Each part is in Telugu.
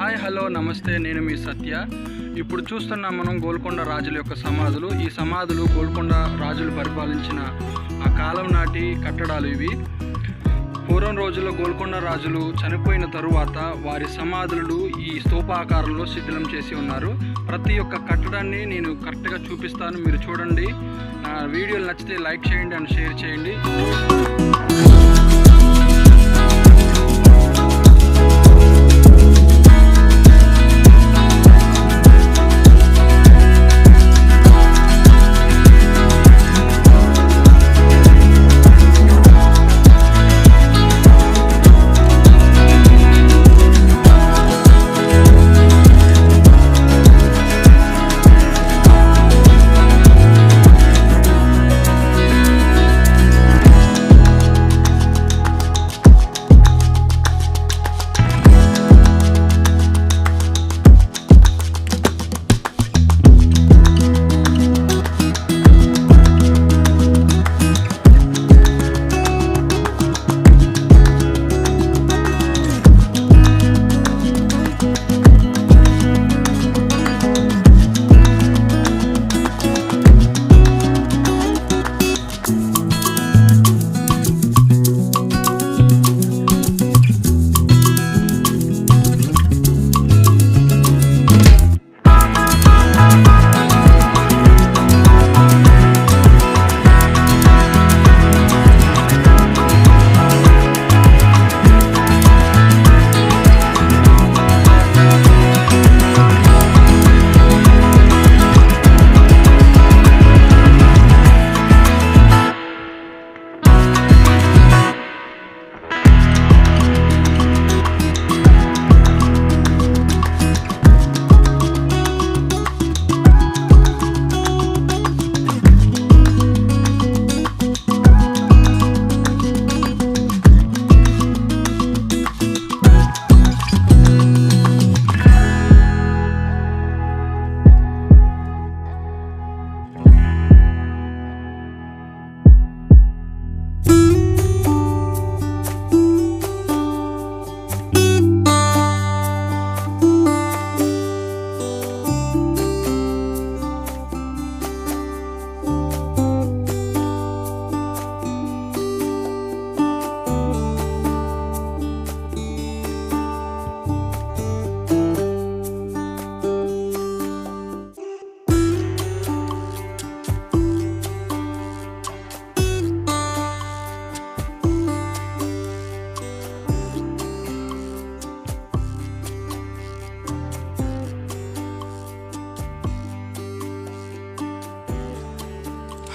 హాయ్ హలో నమస్తే నేను మీ సత్య. ఇప్పుడు చూస్తున్నాం మనం గోల్కొండ రాజుల యొక్క సమాధులు. ఈ సమాధులు గోల్కొండ రాజులు పరిపాలించిన ఆ కాలం నాటి కట్టడాలు ఇవి. పూర్వం రోజుల్లో గోల్కొండ రాజులు చనిపోయిన తరువాత వారి సమాధులు ఈ స్తూపాకారంలో శిథిలం చేసి ఉన్నారు. ప్రతి ఒక్క కట్టడాన్ని నేను కరెక్ట్గా చూపిస్తాను. మీరు చూడండి. నా వీడియోలు నచ్చితే లైక్ చేయండి అండ్ షేర్ చేయండి.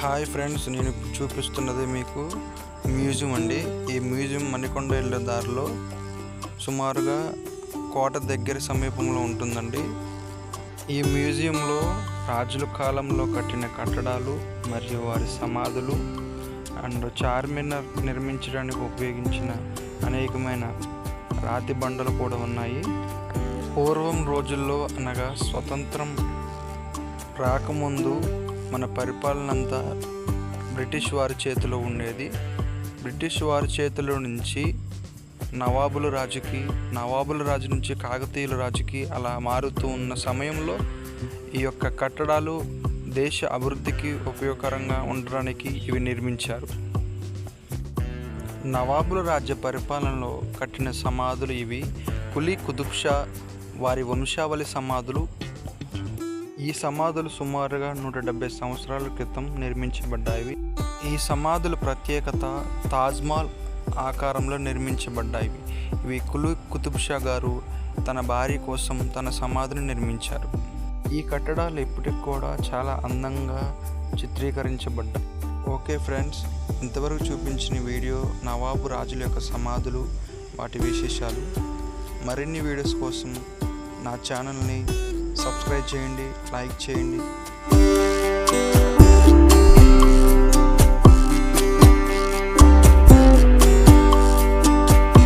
హాయ్ ఫ్రెండ్స్ నేను చూపిస్తున్నది మీకు మ్యూజియం అండి. ఈ మ్యూజియం మణికొండ వెళ్ళే దారిలో సుమారుగా కోట దగ్గర సమీపంలో ఉంటుందండి. ఈ మ్యూజియంలో రాజుల కాలంలో కట్టిన కట్టడాలు మరియు వారి సమాధులు అండ్ చార్మినార్ నిర్మించడానికి ఉపయోగించిన అనేకమైన రాతి బండలు కూడా ఉన్నాయి. పూర్వం రోజుల్లో అనగా స్వతంత్రం రాకముందు మన పరిపాలన అంతా బ్రిటిష్ వారి చేతిలో ఉండేది. బ్రిటిష్ వారి చేతిలో నుంచి నవాబుల రాజుకి నవాబుల రాజు నుంచి కాకతీయుల రాజుకి అలా మారుతూ ఉన్న సమయంలో ఈ యొక్క కట్టడాలు దేశ అభివృద్ధికి ఉపయోగకరంగా ఉండడానికి ఇవి నిర్మించారు. నవాబుల రాజ్య పరిపాలనలో కట్టిన సమాధులు ఇవి. కులీ కుతుబ్షా వారి వంశావళి సమాధులు ఈ సమాధులు సుమారుగా నూట డెబ్బై సంవత్సరాల క్రితం నిర్మించబడ్డాయి. ఈ సమాధుల ప్రత్యేకత తాజ్మహల్ ఆకారంలో నిర్మించబడ్డాయి. ఇవి కులు కుతుబ్ షా గారు తన భార్య కోసం తన సమాధిని నిర్మించారు. ఈ కట్టడాలు ఇప్పటికి కూడా చాలా అందంగా చిత్రీకరించబడ్డాయి. ఓకే ఫ్రెండ్స్ ఇంతవరకు చూపించిన వీడియో నవాబు రాజుల యొక్క సమాధులు వాటి విశేషాలు. మరిన్ని వీడియోస్ కోసం నా ఛానల్ని సబ్స్క్రైబ్ చేయండి లైక్ చేయండి.